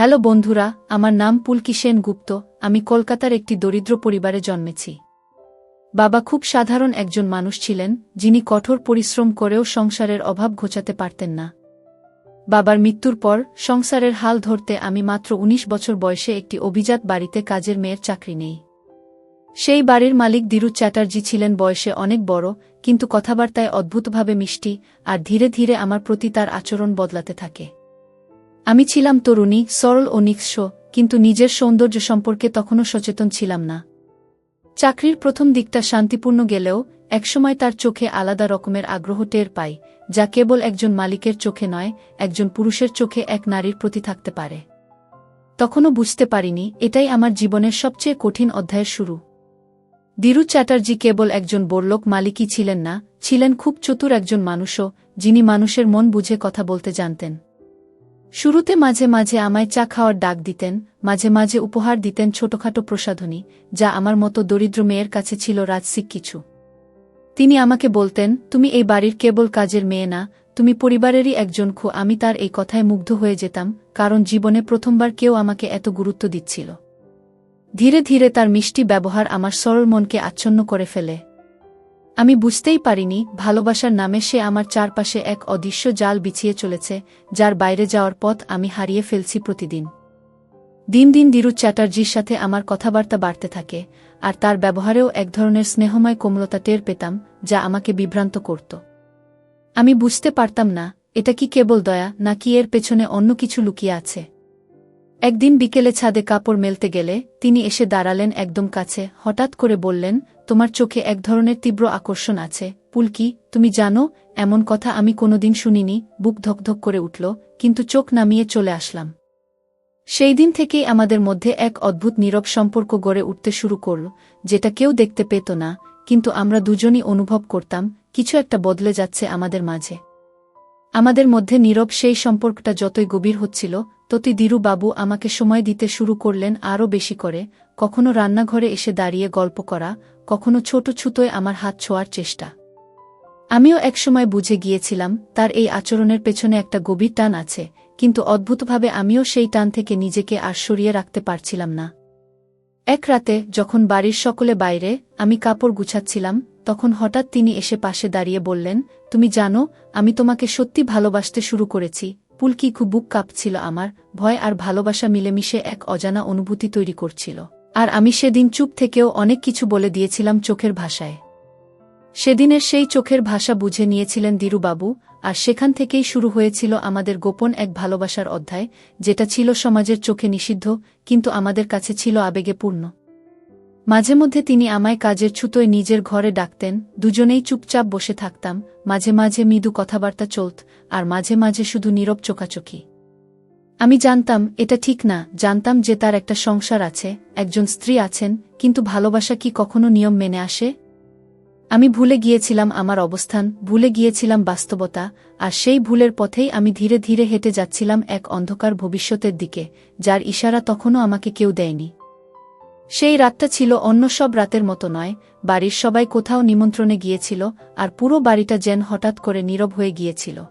Hello বন্ধুরা, আমার নাম পুলকি সেন গুপ্ত, আমি কলকাতার একটি দরিদ্র পরিবারে জন্মেছি। বাবা খুব সাধারণ একজন মানুষ ছিলেন, যিনি কঠোর পরিশ্রম করেও সংসারের অভাব ঘোচাতে পারতেন না। বাবার মৃত্যুর পর সংসারের হাল ধরতে আমি মাত্র ১৯ বছর বয়সে একটি অভিজাত বাড়িতে কাজের মেয়ের চাকরি নেই। সেই বাড়ির মালিক দিরু চ্যাটার্জি ছিলেন বয়সে অনেক বড়, কিন্তু কথাবার্তায় অদ্ভুতভাবে মিষ্টি, আর ধীরে ধীরে আমার প্রতি তার আচরণ বদলাতে থাকে। আমি ছিলাম তরুণী, সরল ও নিঃস্ব, কিন্তু নিজের সৌন্দর্য সম্পর্কে তখনও সচেতন ছিলাম না। চাকরির প্রথম দিকটা শান্তিপূর্ণ গেলেও, একসময় তার চোখে আলাদা রকমের আগ্রহ টের পাই, যা কেবল একজন মালিকের চোখে নয়, একজন পুরুষের চোখে এক নারীর প্রতি থাকতে পারে। তখনও বুঝতে পারিনি, এটাই আমার জীবনের সবচেয়ে কঠিন অধ্যায়ের শুরু। দিরু চ্যাটার্জি কেবল একজন বোরলোক মালিকই ছিলেন না, ছিলেন খুব চতুর একজন মানুষও, যিনি মানুষের মন বুঝে কথা বলতে জানতেন। শুরুতে মাঝে মাঝে আমায় চা খাওয়ার ডাক দিতেন, মাঝে মাঝে উপহার দিতেন ছোটখাটো প্রসাধনী, যা আমার মতো দরিদ্র মেয়ের কাছে ছিল রাজসিক কিছু। তিনি আমাকে বলতেন, তুমি এই বাড়ির কেবল কাজের মেয়ে না, তুমি পরিবারেরই একজন খু, আমি তার এই কথায় মুগ্ধ হয়ে যেতাম, কারণ জীবনে প্রথমবার কেউ আমাকে এত গুরুত্ব দিচ্ছিল। ধীরে ধীরে তার মিষ্টি ব্যবহার আমার সরল মনকে আচ্ছন্ন করে ফেলে। আমি বুঝতেই পারিনি, ভালোবাসার নামে সে আমার চারপাশে এক অদৃশ্য জাল বিছিয়ে চলেছে, যার বাইরে যাওয়ার পথ আমি হারিয়ে ফেলছি প্রতিদিন। দিন দিন দিরু চ্যাটার্জির সাথে আমার কথাবার্তা বাড়তে থাকে, আর তার ব্যবহারেও এক ধরনের স্নেহময় কোমলতা টের পেতাম, যা আমাকে বিভ্রান্ত করত। আমি বুঝতে পারতাম না, এটা কি কেবল দয়া, নাকি এর পেছনে অন্য কিছু লুকিয়ে আছে? একদিন বিকেলে ছাদে কাপড় মেলতে গেলে, তিনি এসে দাঁড়ালেন একদম কাছে, হঠাৎ করে বললেন তোমার চোখে এক ধরনের তীব্র আকর্ষণ আছে। পুলকি, তুমি জানো, এমন কথা আমি কোনোদিন শুনিনি। বুক ধকধক করে উঠল, কিন্তু চোখ নামিয়ে চলে আসলাম। সেই দিন থেকেই আমাদের মধ্যে এক অদ্ভুত নীরব সম্পর্ক গড়ে উঠতে শুরু করল, যেটা কেউ দেখতে পেত না, কিন্তু আমরা দুজনই অনুভব করতাম, কিছু একটা বদলে যাচ্ছে আমাদের মাঝে। আমাদের মধ্যে নীরব সেই সম্পর্কটা যতই গভীর হচ্ছিল ততই বাবু আমাকে সময় দিতে শুরু করলেন আরও বেশি করে, কখনো রান্নাঘরে এসে দাঁড়িয়ে গল্প করা, কখনো ছোট ছুতোয় আমার হাত ছোঁয়ার চেষ্টা। আমিও একসময় বুঝে গিয়েছিলাম, তার এই আচরণের পেছনে একটা গভীর টান আছে, কিন্তু অদ্ভুতভাবে আমিও সেই টান থেকে নিজেকে আর সরিয়ে রাখতে পারছিলাম না। এক রাতে, যখন বাড়ির সকলে বাইরে, আমি কাপড় গুছাচ্ছিলাম, তখন হঠাৎ তিনি এসে পাশে দাঁড়িয়ে বললেন, তুমি জানো, আমি তোমাকে সত্যি ভালোবাসতে শুরু করেছি পুলকি খুব বুক কাঁপছিল আমার, ভয় আর ভালোবাসা মিলেমিশে এক অজানা অনুভূতি তৈরি করছিল। আর আমি সেদিন চুপ থেকেও অনেক কিছু বলে দিয়েছিলাম চোখের ভাষায়। সেদিনের সেই চোখের ভাষা বুঝে নিয়েছিলেন দিরুবাবু, আর সেখান থেকেই শুরু হয়েছিল আমাদের গোপন এক ভালোবাসার অধ্যায়, যেটা ছিল সমাজের চোখে নিষিদ্ধ, কিন্তু আমাদের কাছে ছিল আবেগে পূর্ণ মাঝে মধ্যে তিনি আমায় কাজের ছুতোয় নিজের ঘরে ডাকতেন, দুজনেই চুপচাপ বসে থাকতাম, মাঝে মাঝে মৃদু কথাবার্তা চলত, আর মাঝে মাঝে শুধু নীরব চোকাচোকি আমি জানতাম, এটা ঠিক না, জানতাম যে তার একটা সংসার আছে, একজন স্ত্রী আছেন, কিন্তু ভালোবাসা কি কখনো নিয়ম মেনে আসে? আমি ভুলে গিয়েছিলাম আমার অবস্থান, ভুলে গিয়েছিলাম বাস্তবতা, আর সেই ভুলের পথেই আমি ধীরে ধীরে হেঁটে যাচ্ছিলাম এক অন্ধকার ভবিষ্যতের দিকে, যার ইশারা তখনও আমাকে কেউ দেয়নি। সেই রাতটা ছিল অন্য সব রাতের মতো নয়, বাড়ির সবাই কোথাও নিমন্ত্রণে গিয়েছিল, আর পুরো বাড়িটা যেন হঠাৎ করে নীরব হয়ে গিয়েছিল।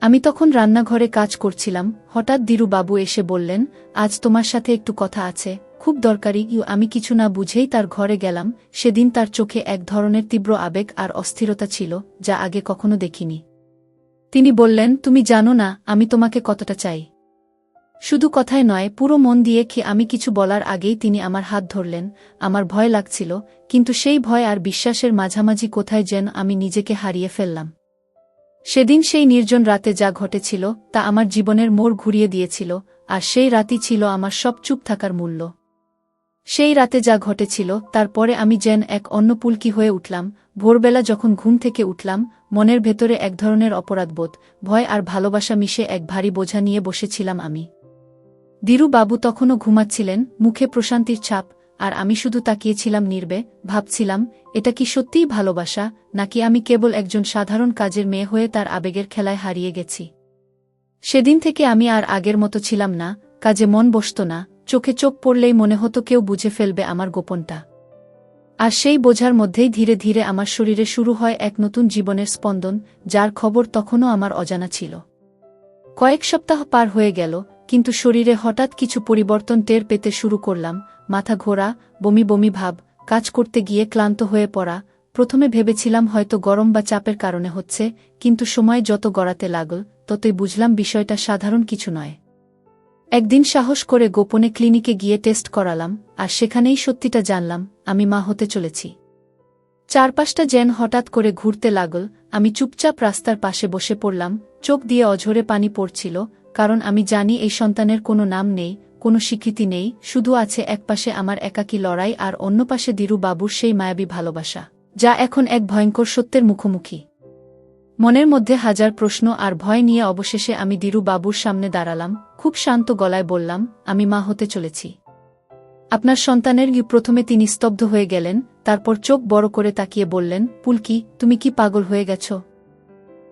আমি তখন রান্নাঘরে কাজ করছিলাম, হঠাৎ বাবু এসে বললেন, আজ তোমার সাথে একটু কথা আছে, খুব দরকারি, ইউ, আমি কিছু না বুঝেই তার ঘরে গেলাম, সেদিন তার চোখে এক ধরনের তীব্র আবেগ আর অস্থিরতা ছিল, যা আগে কখনো দেখিনি। তিনি বললেন, তুমি জানো না, আমি তোমাকে কতটা চাই। শুধু কথায় নয়, পুরো মন দিয়ে কি আমি কিছু বলার আগেই তিনি আমার হাত ধরলেন, আমার ভয় লাগছিল, কিন্তু সেই ভয় আর বিশ্বাসের মাঝামাঝি কোথায় যেন আমি নিজেকে হারিয়ে ফেললাম। সেদিন সেই নির্জন রাতে যা ঘটেছিল, তা আমার জীবনের মোড় ঘুরিয়ে দিয়েছিল, আর সেই রাতই ছিল আমার সব চুপ থাকার মূল্য। সেই রাতে যা ঘটেছিল, তারপরে আমি যেন এক অন্য পুলকি হয়ে উঠলাম, ভোরবেলা যখন ঘুম থেকে উঠলাম, মনের ভেতরে এক ধরনের অপরাধবোধ, ভয় আর ভালোবাসা মিশে এক ভারী বোঝা নিয়ে বসেছিলাম আমি। দিরু বাবু তখনও ঘুমাচ্ছিলেন, মুখে প্রশান্তির ছাপ, আর আমি শুধু তাকিয়েছিলাম নির্বে, ভাবছিলাম, এটা কি সত্যিই ভালোবাসা, নাকি আমি কেবল একজন সাধারণ কাজের মেয়ে হয়ে তার আবেগের খেলায় হারিয়ে গেছি? সেদিন থেকে আমি আর আগের মতো ছিলাম না, কাজে মন বসত না, চোখে চোখ পড়লেই মনে হতো কেউ বুঝে ফেলবে আমার গোপনটা আর সেই বোঝার মধ্যেই ধীরে ধীরে আমার শরীরে শুরু হয় এক নতুন জীবনের স্পন্দন, যার খবর তখনও আমার অজানা ছিল। কয়েক সপ্তাহ পার হয়ে গেল কিন্তু শরীরে হঠাৎ কিছু পরিবর্তন টের পেতে শুরু করলাম। মাথা ঘোরা, বমি বমি ভাব, কাজ করতে গিয়ে ক্লান্ত হয়ে পড়া। প্রথমে ভেবেছিলাম হয়তো গরম বা চাপের কারণে হচ্ছে, কিন্তু সময় যত গড়াতে লাগল, ততই বুঝলাম বিষয়টা সাধারণ কিছু নয়। একদিন সাহস করে গোপনে ক্লিনিকে গিয়ে টেস্ট করালাম, আর সেখানেই সত্যিটা জানলাম, আমি মা হতে চলেছি। চারপাশটা যেন হঠাৎ করে ঘুরতে লাগল, আমি চুপচাপ রাস্তার পাশে বসে পড়লাম, চোখ দিয়ে অঝরে পানি পড়ছিল কারণ আমি জানি এই সন্তানের কোনো নাম নেই, কোনো স্বীকৃতি নেই, শুধু আছে একপাশে আমার একাকী লড়াই আর অন্য পাশে দিরু বাবুর সেই মায়াবী ভালোবাসা, যা এখন এক ভয়ঙ্কর সত্যের মুখোমুখি। মনের মধ্যে হাজার প্রশ্ন আর ভয় নিয়ে অবশেষে আমি দিরু বাবুর সামনে দাঁড়ালাম, খুব শান্ত গলায় বললাম, আমি মা হতে চলেছি। আপনার সন্তানের প্রথমে তিনি স্তব্ধ হয়ে গেলেন, তারপর চোখ বড় করে তাকিয়ে বললেন, পুলকি, তুমি কি পাগল হয়ে গেছ?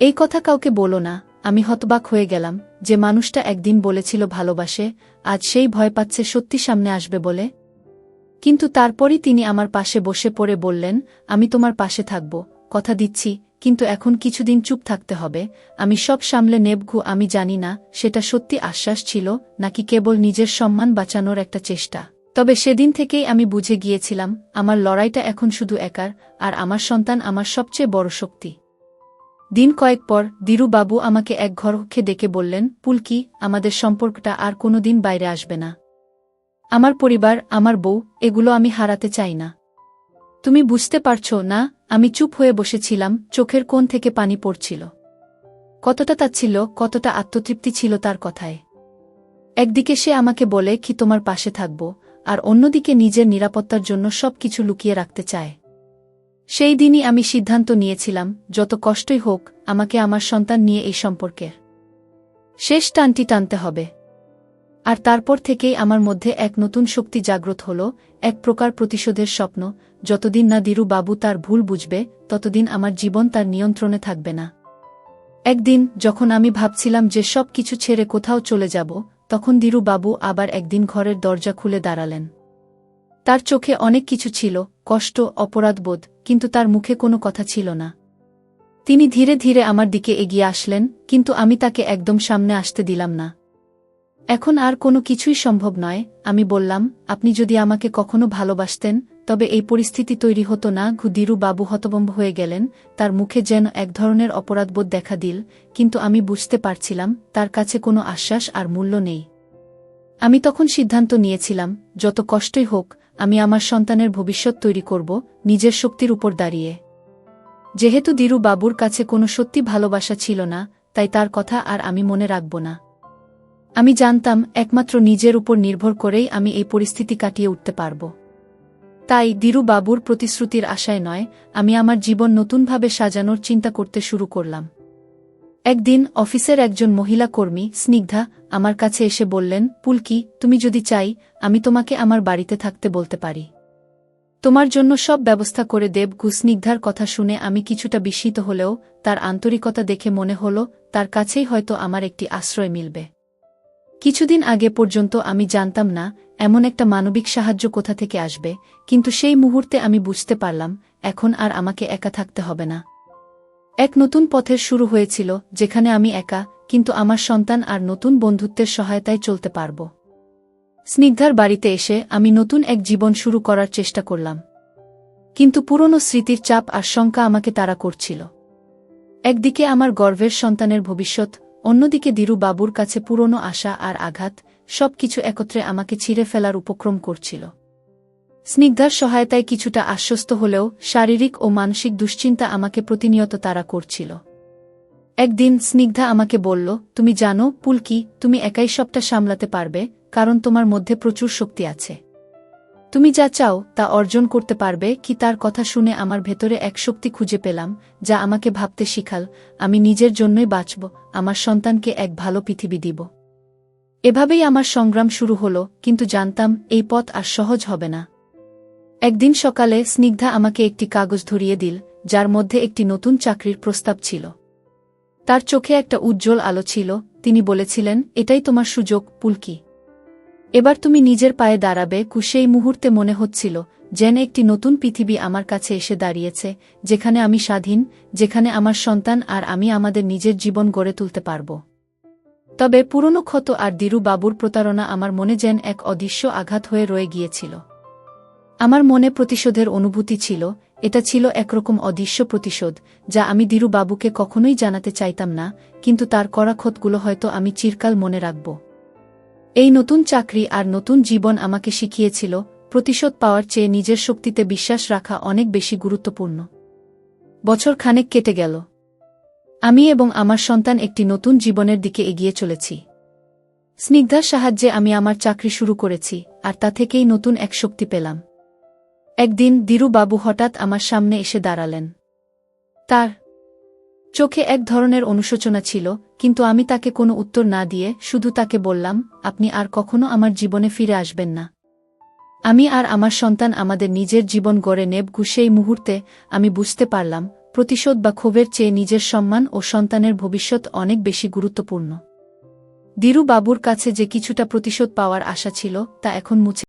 এই কথা কাউকে বলো না, আমি হতবাক হয়ে গেলাম যে মানুষটা একদিন বলেছিল ভালোবাসে, আজ সেই ভয় পাচ্ছে সত্যি সামনে আসবে বলে। কিন্তু তারপরই তিনি আমার পাশে বসে পড়ে বললেন, আমি তোমার পাশে থাকব, কথা দিচ্ছি, কিন্তু এখন কিছুদিন চুপ থাকতে হবে, আমি সব সামলে নেবঘু, আমি জানি না, সেটা সত্যি আশ্বাস ছিল, নাকি কেবল নিজের সম্মান বাঁচানোর একটা চেষ্টা। তবে সেদিন থেকেই আমি বুঝে গিয়েছিলাম, আমার লড়াইটা এখন শুধু একার, আর আমার সন্তান আমার সবচেয়ে বড় শক্তি। দিন কয়েক পর দিরু বাবু আমাকে এক ঘরক্ষে ডেকে বললেন, পুলকি, আমাদের সম্পর্কটা আর কোনোদিন বাইরে আসবে না। আমার পরিবার, আমার বউ, এগুলো আমি হারাতে চাই না। তুমি বুঝতে পারছ না, আমি চুপ হয়ে বসেছিলাম, চোখের কোণ থেকে পানি পড়ছিল। কতটা তা ছিল, কতটা আত্মতৃপ্তি ছিল তার কথায়। একদিকে সে আমাকে বলে, কি তোমার পাশে থাকব? আর অন্যদিকে নিজের নিরাপত্তার জন্য সব কিছু লুকিয়ে রাখতে চায়। সেই দিনই আমি সিদ্ধান্ত নিয়েছিলাম, যত কষ্টই হোক, আমাকে আমার সন্তান নিয়ে এই সম্পর্কের শেষ টানটি টানতে হবে। আর তারপর থেকেই আমার মধ্যে এক নতুন শক্তি জাগ্রত হল, এক প্রকার প্রতিশোধের স্বপ্ন, যতদিন না দিরু বাবু তার ভুল বুঝবে, ততদিন আমার জীবন তার নিয়ন্ত্রণে থাকবে না। একদিন যখন আমি ভাবছিলাম যে সব কিছু ছেড়ে কোথাও চলে যাব, তখন দিরু বাবু আবার একদিন ঘরের দরজা খুলে দাঁড়ালেন। তার চোখে অনেক কিছু ছিল কষ্ট অপরাধবোধ কিন্তু তার মুখে কোনো কথা ছিল না। তিনি ধীরে ধীরে আমার দিকে এগিয়ে আসলেন, কিন্তু আমি তাকে একদম সামনে আসতে দিলাম না। এখন আর কোনো কিছুই সম্ভব নয়, আমি বললাম, আপনি যদি আমাকে কখনো ভালোবাসতেন, তবে এই পরিস্থিতি তৈরি হতো না, ঘুদিরু বাবু হতবম্ব হয়ে গেলেন, তার মুখে যেন এক ধরনের অপরাধবোধ দেখা দিল, কিন্তু আমি বুঝতে পারছিলাম, তার কাছে কোনো আশ্বাস আর মূল্য নেই। আমি তখন সিদ্ধান্ত নিয়েছিলাম, যত কষ্টই হোক আমি আমার সন্তানের ভবিষ্যৎ তৈরি করব, নিজের শক্তির উপর দাঁড়িয়ে। যেহেতু দিরু বাবুর কাছে কোনো সত্যি ভালোবাসা ছিল না, তাই তার কথা আর আমি মনে রাখব না। আমি জানতাম, একমাত্র নিজের উপর নির্ভর করেই আমি এই পরিস্থিতি কাটিয়ে উঠতে পারব। তাই দিরু বাবুর প্রতিশ্রুতির আশায় নয়, আমি আমার জীবন নতুনভাবে সাজানোর চিন্তা করতে শুরু করলাম। একদিন অফিসের একজন মহিলা কর্মী, স্নিগ্ধা, আমার কাছে এসে বললেন, পুলকি, তুমি যদি চাই, আমি তোমাকে আমার বাড়িতে থাকতে বলতে পারি। তোমার জন্য সব ব্যবস্থা করে দেব। গুস্নিগ্ধার কথা শুনে আমি কিছুটা বিস্মিত হলেও, তার আন্তরিকতা দেখে মনে হল, তার কাছেই হয়তো আমার একটি আশ্রয় মিলবে। কিছুদিন আগে পর্যন্ত আমি জানতাম না, এমন একটা মানবিক সাহায্য কোথা থেকে আসবে, কিন্তু সেই মুহূর্তে আমি বুঝতে পারলাম, এখন আর আমাকে একা থাকতে হবে না। এক নতুন পথের শুরু হয়েছিল, যেখানে আমি একা, কিন্তু আমার সন্তান আর নতুন বন্ধুত্বের সহায়তায় চলতে পারব। স্নিগ্ধার বাড়িতে এসে আমি নতুন এক জীবন শুরু করার চেষ্টা করলাম। কিন্তু পুরনো স্মৃতির চাপ আর শঙ্কা আমাকে তাড়া করছিল। একদিকে আমার গর্ভের সন্তানের ভবিষ্যৎ, অন্যদিকে দিরু বাবুর কাছে পুরনো আশা আর আঘাত সব কিছু একত্রে আমাকে ছিঁড়ে ফেলার উপক্রম করছিল। স্নিগ্ধার সহায়তায় কিছুটা আশ্বস্ত হলেও শারীরিক ও মানসিক দুশ্চিন্তা আমাকে প্রতিনিয়ত তারা করছিল। একদিন স্নিগ্ধা আমাকে বলল, তুমি জানো, পুলকি, তুমি একাই সবটা সামলাতে পারবে, কারণ তোমার মধ্যে প্রচুর শক্তি আছে। তুমি যা চাও তা অর্জন করতে পারবে, কি তার কথা শুনে আমার ভেতরে এক শক্তি খুঁজে পেলাম, যা আমাকে ভাবতে শিখাল, আমি নিজের জন্যই বাঁচব, আমার সন্তানকে এক ভালো পৃথিবী দিব। এভাবেই আমার সংগ্রাম শুরু হল, কিন্তু জানতাম, এই পথ আর সহজ হবে না। একদিন সকালে স্নিগ্ধা আমাকে একটি কাগজ ধরিয়ে দিল, যার মধ্যে একটি নতুন চাকরির প্রস্তাব ছিল। তার চোখে একটা উজ্জ্বল আলো ছিল, তিনি বলেছিলেন, এটাই তোমার সুযোগ, পুলকি। এবার তুমি নিজের পায়ে দাঁড়াবে কু সেই মুহূর্তে মনে হচ্ছিল, যেন একটি নতুন পৃথিবী আমার কাছে এসে দাঁড়িয়েছে, যেখানে আমি স্বাধীন, যেখানে আমার সন্তান আর আমি আমাদের নিজের জীবন গড়ে তুলতে পারব। তবে পুরনো ক্ষত আর দিরু বাবুর প্রতারণা আমার মনে যেন এক অদৃশ্য আঘাত হয়ে রয়ে গিয়েছিল। আমার মনে প্রতিশোধের অনুভূতি ছিল, এটা ছিল একরকম অদৃশ্য প্রতিশোধ, যা আমি বাবুকে কখনোই জানাতে চাইতাম না, কিন্তু তার করা ক্ষতগুলো হয়তো আমি চিরকাল মনে রাখব। এই নতুন চাকরি আর নতুন জীবন আমাকে শিখিয়েছিল, প্রতিশোধ পাওয়ার চেয়ে নিজের শক্তিতে বিশ্বাস রাখা অনেক বেশি গুরুত্বপূর্ণ। বছর খানেক কেটে গেল। আমি এবং আমার সন্তান একটি নতুন জীবনের দিকে এগিয়ে চলেছি। স্নিগ্ধার সাহায্যে আমি আমার চাকরি শুরু করেছি, আর তা থেকেই নতুন এক শক্তি পেলাম। একদিন দিরু বাবু হঠাৎ আমার সামনে এসে দাঁড়ালেন। তার চোখে এক ধরনের অনুশোচনা ছিল, কিন্তু আমি তাকে কোনো উত্তর না দিয়ে শুধু তাকে বললাম, আপনি আর কখনো আমার জীবনে ফিরে আসবেন না। আমি আর আমার সন্তান আমাদের নিজের জীবন গড়ে নেব। সেই মুহূর্তে আমি বুঝতে পারলাম, প্রতিশোধ বা ক্ষোভের চেয়ে নিজের সম্মান ও সন্তানের ভবিষ্যৎ অনেক বেশি গুরুত্বপূর্ণ। দিরু বাবুর কাছে যে কিছুটা প্রতিশোধ পাওয়ার আশা ছিল, তা এখন মুছে